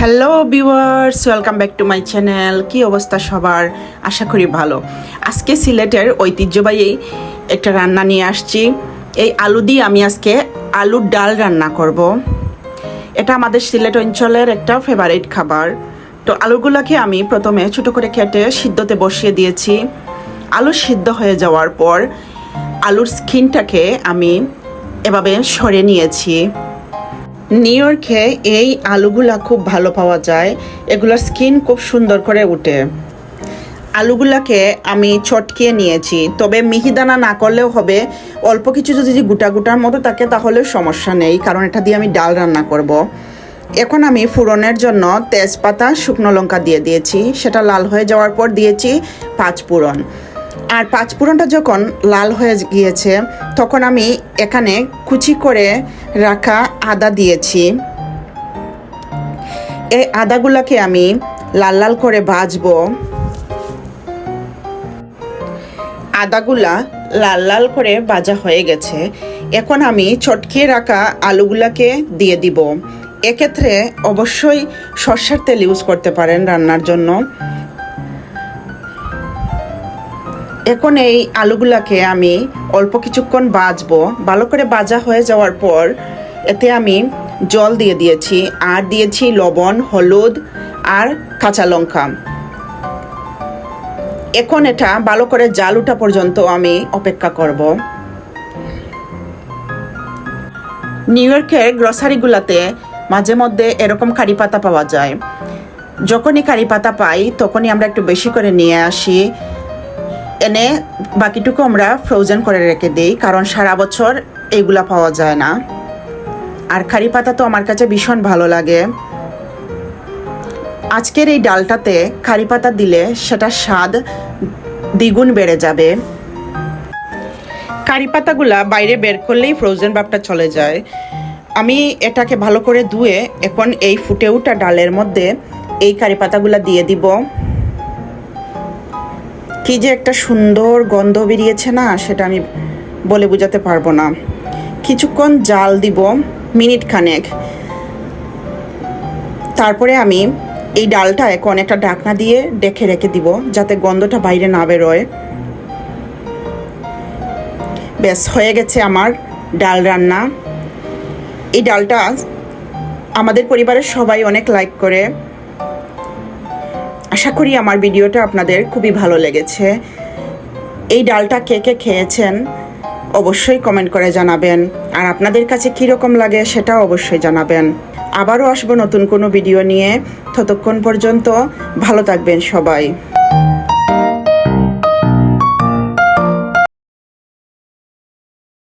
Hello viewers welcome back to my channel কি অবস্থা সবার? আশা করি ভালো। আজকে সিলেটের ঐতিহ্যবাহী একটা রান্না নিয়ে আসছি। এই আলু দিয়ে আমি আজকে আলুর ডাল রান্না করব। এটা আমাদের সিলেট অঞ্চলের একটা ফেভারিট খাবার। তো আলুগুলোকে আমি প্রথমে ছোটো করে কেটে সিদ্ধতে বসিয়ে দিয়েছি। আলু সিদ্ধ হয়ে যাওয়ার পর আলুর স্কিনটাকে আমি এভাবে সরে নিয়েছি। নিউ ইয়র্কে এই আলুগুলা খুব ভালো পাওয়া যায়। এগুলোর স্কিন খুব সুন্দর করে উঠে। আলুগুলাকে আমি ছটকিয়ে নিয়েছি। তবে মিহিদানা না করলেও হবে। অল্প কিছু যদি গোটা গোটার মতো থাকে তাহলে সমস্যা নেই, কারণ এটা দিয়ে আমি ডাল রান্না করব। এখন আমি ফুরনের জন্য তেজপাতা, শুকনো লঙ্কা দিয়ে দিয়েছি। সেটা লাল হয়ে যাওয়ার পর দিয়েছি পাঁচ ফোড়ন। আর পাঁচ ফোড়নটা যখন লাল হয়ে গিয়েছে, তখন আমি এখানে কুচি করে রাখা আদা দিয়েছি। এই আদাগুলোকে আমি লাল লাল করে ভাজবো। আদাগুলা লাল লাল করে ভাজা হয়ে গেছে। এখন আমি চটকিয়ে রাখা আলুগুলাকে দিয়ে দিব। এক্ষেত্রে অবশ্যই সর্ষের তেল ইউজ করতে পারেন রান্নার জন্য। এখন এই আলুগুলাকে আমি অল্প কিছুক্ষণ বাজবো। ভালো করে বাজা হয়ে যাওয়ার পর এতে আমি জল দিয়ে দিয়েছি, আর দিয়েছি লবণ, হলুদ, আর কাঁচা লঙ্কা। এখন এটা ভালো করে জাল উঠা পর্যন্ত আমি অপেক্ষা করব। নিউ ইয়র্কের গ্রসারিগুলোতে মাঝে মধ্যে এরকম কারি পাতা পাওয়া যায়। যখনই কারি পাতা পাই, তখনই আমরা একটু বেশি করে নিয়ে আসি। এনে বাকিটুকু আমরা ফ্রোজেন করে রেখে দিই, কারণ সারা বছর এইগুলা পাওয়া যায় না। আর কারি পাতা তো আমার কাছে ভীষণ ভালো লাগে। আজকের এই ডালটাতে কারি পাতা দিলে সেটা স্বাদ দ্বিগুণ বেড়ে যাবে। কারি পাতাগুলা বাইরে বের করলেই ফ্রোজেন ভাবটা চলে যায়। আমি এটাকে ভালো করে ধুয়ে এখন এই ফুটে উঠা ডালের মধ্যে এই কারি পাতাগুলা দিয়ে দিব। কি যে একটা সুন্দর গন্ধ বেরিয়েছে না, সেটা আমি বলে বোঝাতে পারব না। কিছুক্ষণ জাল দিব মিনিট খানেক। তারপরে আমি এই ডালটা এখন একটা ঢাকনা দিয়ে ডেকে রেখে দিব, যাতে গন্ধটা বাইরে না বেরোয়। ব্যাস, হয়ে গেছে আমার ডাল রান্না। এই ডালটা আমাদের পরিবারের সবাই অনেক লাইক করে। আশা করি আমার ভিডিওটা আপনাদের খুবই ভালো লেগেছে। এই ডালটা কে কে খেয়েছেন অবশ্যই কমেন্ট করে জানাবেন। আর আপনাদের কাছে কীরকম লাগে সেটাও অবশ্যই জানাবেন। আবারও আসব নতুন কোনো ভিডিও নিয়ে। ততক্ষণ পর্যন্ত ভালো থাকবেন সবাই।